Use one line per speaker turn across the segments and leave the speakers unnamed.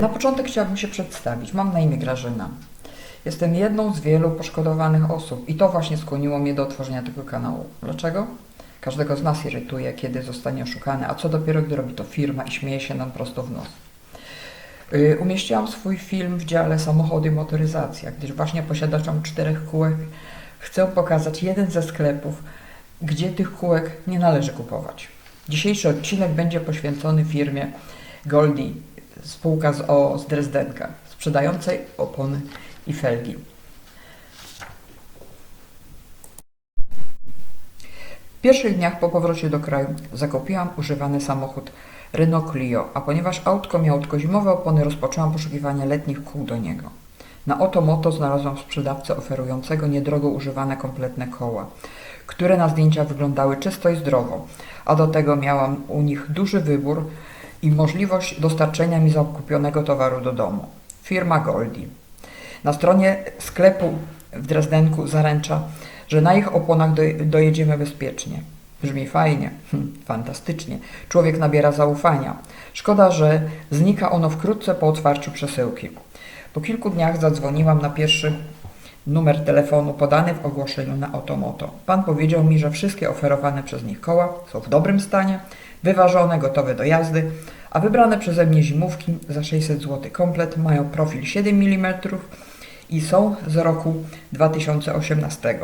Na początek chciałabym się przedstawić. Mam na imię Grażyna. Jestem jedną z wielu poszkodowanych osób i to właśnie skłoniło mnie do otworzenia tego kanału. Dlaczego? Każdego z nas irytuje, kiedy zostanie oszukany, a co dopiero, gdy robi to firma i śmieje się nam prosto w nos. Yy, Umieściłam swój film w dziale samochody i motoryzacja, gdyż właśnie posiadaczom czterech kółek chcę pokazać jeden ze sklepów, gdzie tych kółek nie należy kupować. Dzisiejszy odcinek będzie poświęcony firmie Goldi, spółka z OO z Dresdenka, sprzedającej opony i felgi. W pierwszych dniach po powrocie do kraju zakupiłam używany samochód Renault Clio, a ponieważ autko miało tylko zimowe opony, rozpoczęłam poszukiwanie letnich kół do niego. Na Oto Moto znalazłam sprzedawcę oferującego niedrogo używane kompletne koła, które na zdjęciach wyglądały czysto i zdrowo, a do tego miałam u nich duży wybór i możliwość dostarczenia mi zakupionego towaru do domu. Firma Goldi. Na stronie sklepu w Dresdenku zaręcza, że na ich oponach do, dojedziemy bezpiecznie. Brzmi fajnie, hm, fantastycznie. Człowiek nabiera zaufania. Szkoda, że znika ono wkrótce po otwarciu przesyłki. Po kilku dniach zadzwoniłam na pierwszy numer telefonu podany w ogłoszeniu na Otomoto. Pan powiedział mi, że wszystkie oferowane przez nich koła są w dobrym stanie, wyważone, gotowe do jazdy, a wybrane przeze mnie zimówki za 600 zł komplet mają profil 7 mm i są z roku 2018.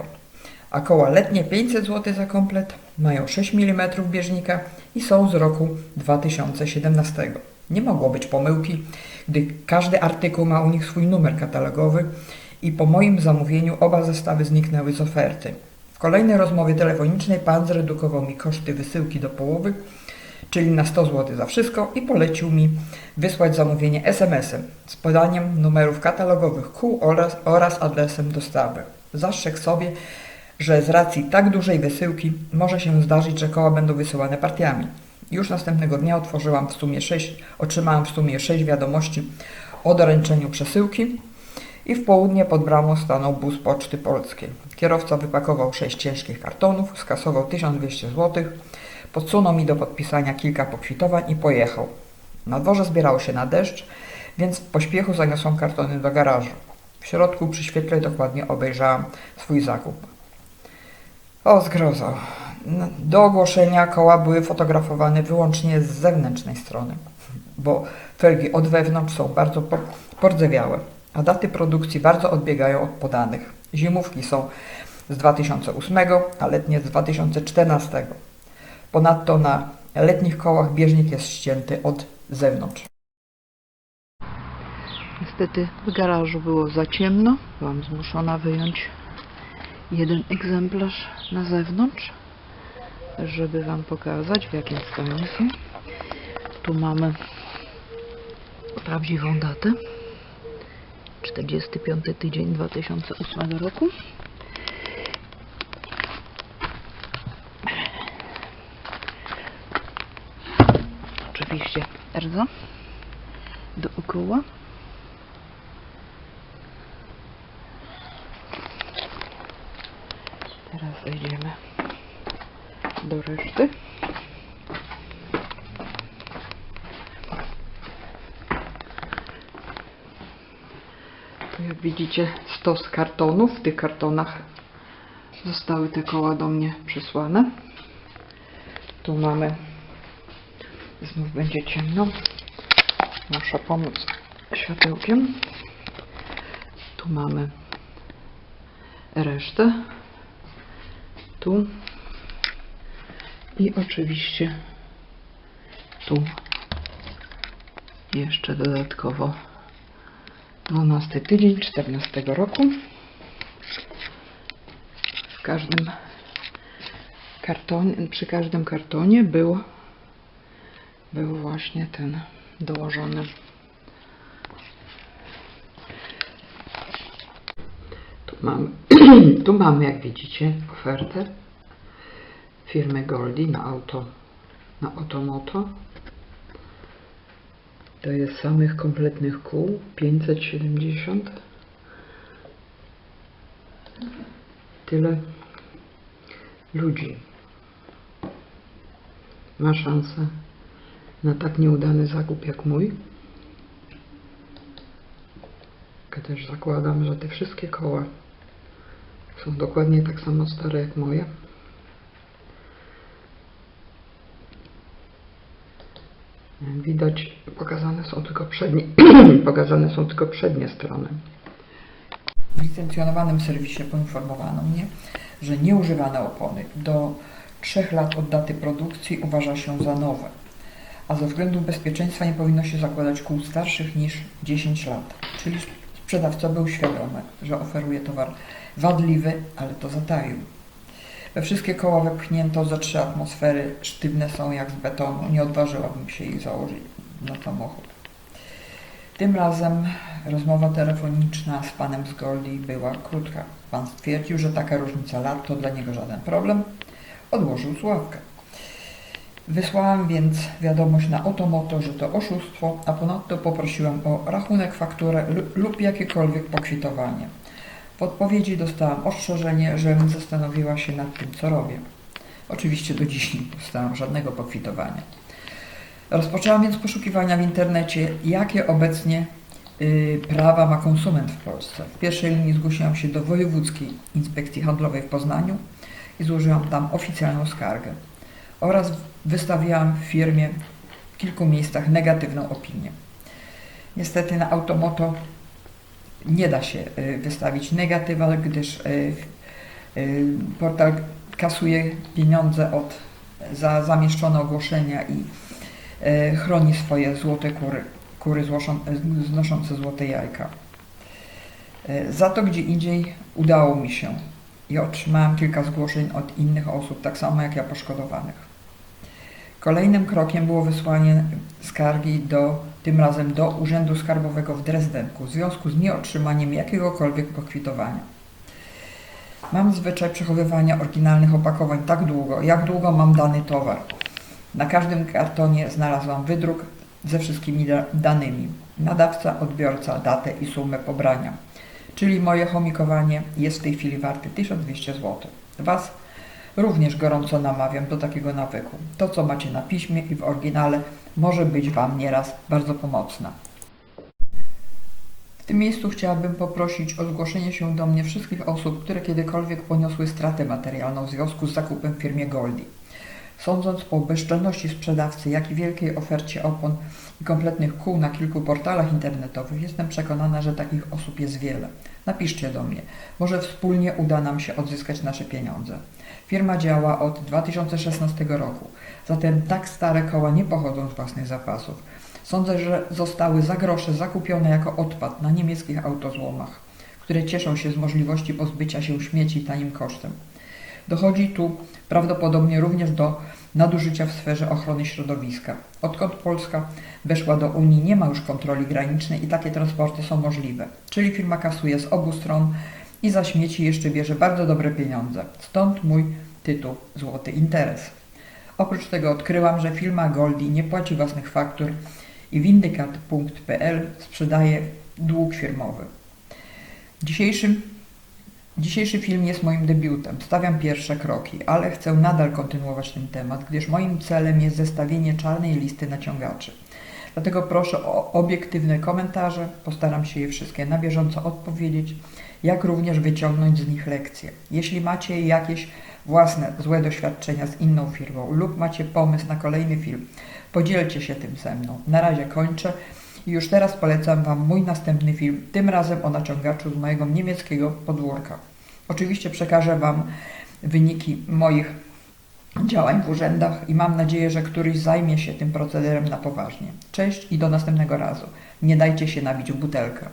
A koła letnie 500 zł za komplet mają 6 mm bieżnika i są z roku 2017. Nie mogło być pomyłki, gdy każdy artykuł ma u nich swój numer katalogowy i po moim zamówieniu oba zestawy zniknęły z oferty. W kolejnej rozmowie telefonicznej pan zredukował mi koszty wysyłki do połowy, czyli na 100 zł za wszystko i polecił mi wysłać zamówienie SMS-em z podaniem numerów katalogowych kół oraz, oraz adresem dostawy. Zastrzegł sobie, że z racji tak dużej wysyłki może się zdarzyć, że koła będą wysyłane partiami. Już następnego dnia otworzyłam w sumie 6, otrzymałam w sumie 6 wiadomości o doręczeniu przesyłki i w południe pod bramą stanął bus Poczty Polskiej. Kierowca wypakował 6 ciężkich kartonów, skasował 1200 zł, podsunął mi do podpisania kilka pokwitowań i pojechał. Na dworze zbierało się na deszcz, więc w pośpiechu zaniosłam kartony do garażu. W środku przy świetle dokładnie obejrzałam swój zakup. O, zgroza. No, Do ogłoszenia koła były fotografowane wyłącznie z zewnętrznej strony, bo felgi od wewnątrz są bardzo po- pordzewiałe, a daty produkcji bardzo odbiegają od podanych. Zimówki są z 2008, a letnie z 2014. Ponadto na letnich kołach bieżnik jest ścięty od zewnątrz. Niestety w garażu było za ciemno. Byłam zmuszona wyjąć jeden egzemplarz na zewnątrz, żeby Wam pokazać w jakim stanie są. Tu mamy prawdziwą datę. 45 tydzień 2008 roku. Oczywiście rdza dookoła. Teraz wejdziemy do reszty. Widzicie stos kartonów. W tych kartonach zostały te koła do mnie przysłane. Tu mamy, znów będzie ciemno. Muszę pomóc światełkiem. Tu mamy resztę. Tu. I oczywiście tu jeszcze dodatkowo 12 tydzień 14 roku. W każdym kartonie, przy każdym kartonie był, był właśnie ten dołożony Tu mamy, tu mamy, jak widzicie, ofertę firmy Goldi na auto, na Otomoto. Jest samych kompletnych kół 570. Tyle ludzi ma szansę na tak nieudany zakup jak mój. Też zakładam, że te wszystkie koła są dokładnie tak samo stare jak moje. Widać, pokazane są tylko przednie, pokazane są tylko przednie strony. W licencjonowanym serwisie poinformowano mnie, że nieużywane opony do 3 lat od daty produkcji uważa się za nowe, a ze względów bezpieczeństwa nie powinno się zakładać kół starszych niż 10 lat. Czyli sprzedawca był świadomy, że oferuje towar wadliwy, ale to zataił. We wszystkie koła wepchnięto za trzy atmosfery, sztywne są jak z betonu, nie odważyłabym się ich założyć na samochód. Tym razem rozmowa telefoniczna z panem z Goldie była krótka. Pan stwierdził, że taka różnica lat to dla niego żaden problem. Odłożył słuchawkę. Wysłałam więc wiadomość na Otomoto, że to oszustwo, a ponadto poprosiłam o rachunek, fakturę lu- lub jakiekolwiek pokwitowanie. W odpowiedzi dostałam ostrzeżenie, żebym zastanowiła się nad tym, co robię. Oczywiście do dziś nie dostałam żadnego pokwitowania. Rozpoczęłam więc poszukiwania w internecie, jakie obecnie y, prawa ma konsument w Polsce. W pierwszej linii zgłosiłam się do Wojewódzkiej Inspekcji Handlowej w Poznaniu i złożyłam tam oficjalną skargę. Oraz wystawiłam w firmie w kilku miejscach negatywną opinię. Niestety na Automoto nie da się y, wystawić negatywa, gdyż y, y, portal kasuje pieniądze od, za zamieszczone ogłoszenia i chroni swoje złote kury, kury złoszą, znoszące złote jajka. Za to gdzie indziej udało mi się i otrzymałem kilka zgłoszeń od innych osób, tak samo jak ja poszkodowanych. Kolejnym krokiem było wysłanie skargi do, tym razem do Urzędu Skarbowego w Drezdenku w związku z nieotrzymaniem jakiegokolwiek pokwitowania. Mam zwyczaj przechowywania oryginalnych opakowań tak długo, jak długo mam dany towar. Na każdym kartonie znalazłam wydruk ze wszystkimi da- danymi. Nadawca, odbiorca, datę i sumę pobrania. Czyli moje chomikowanie jest w tej chwili warte 1200 zł. Was również gorąco namawiam do takiego nawyku. To, co macie na piśmie i w oryginale, może być Wam nieraz bardzo pomocne. W tym miejscu chciałabym poprosić o zgłoszenie się do mnie wszystkich osób, które kiedykolwiek poniosły stratę materialną w związku z zakupem w firmie Goldie. Sądząc po bezczelności sprzedawcy, jak i wielkiej ofercie opon i kompletnych kół na kilku portalach internetowych, jestem przekonana, że takich osób jest wiele. Napiszcie do mnie. Może wspólnie uda nam się odzyskać nasze pieniądze. Firma działa od 2016 roku, zatem tak stare koła nie pochodzą z własnych zapasów. Sądzę, że zostały za grosze zakupione jako odpad na niemieckich autozłomach, które cieszą się z możliwości pozbycia się śmieci tanim kosztem. Dochodzi tu prawdopodobnie również do nadużycia w sferze ochrony środowiska. Odkąd Polska weszła do Unii, nie ma już kontroli granicznej i takie transporty są możliwe. Czyli firma kasuje z obu stron i za śmieci jeszcze bierze bardzo dobre pieniądze. Stąd mój tytuł Złoty Interes. Oprócz tego odkryłam, że firma Goldie nie płaci własnych faktur i windykat.pl sprzedaje dług firmowy. Dzisiejszym Dzisiejszy film jest moim debiutem. Stawiam pierwsze kroki, ale chcę nadal kontynuować ten temat, gdyż moim celem jest zestawienie czarnej listy naciągaczy. Dlatego proszę o obiektywne komentarze, postaram się je wszystkie na bieżąco odpowiedzieć, jak również wyciągnąć z nich lekcje. Jeśli macie jakieś własne złe doświadczenia z inną firmą lub macie pomysł na kolejny film, podzielcie się tym ze mną. Na razie kończę. I już teraz polecam Wam mój następny film, tym razem o naciągaczu z mojego niemieckiego podwórka. Oczywiście przekażę Wam wyniki moich działań w urzędach i mam nadzieję, że któryś zajmie się tym procederem na poważnie. Cześć i do następnego razu. Nie dajcie się nabić w butelkę.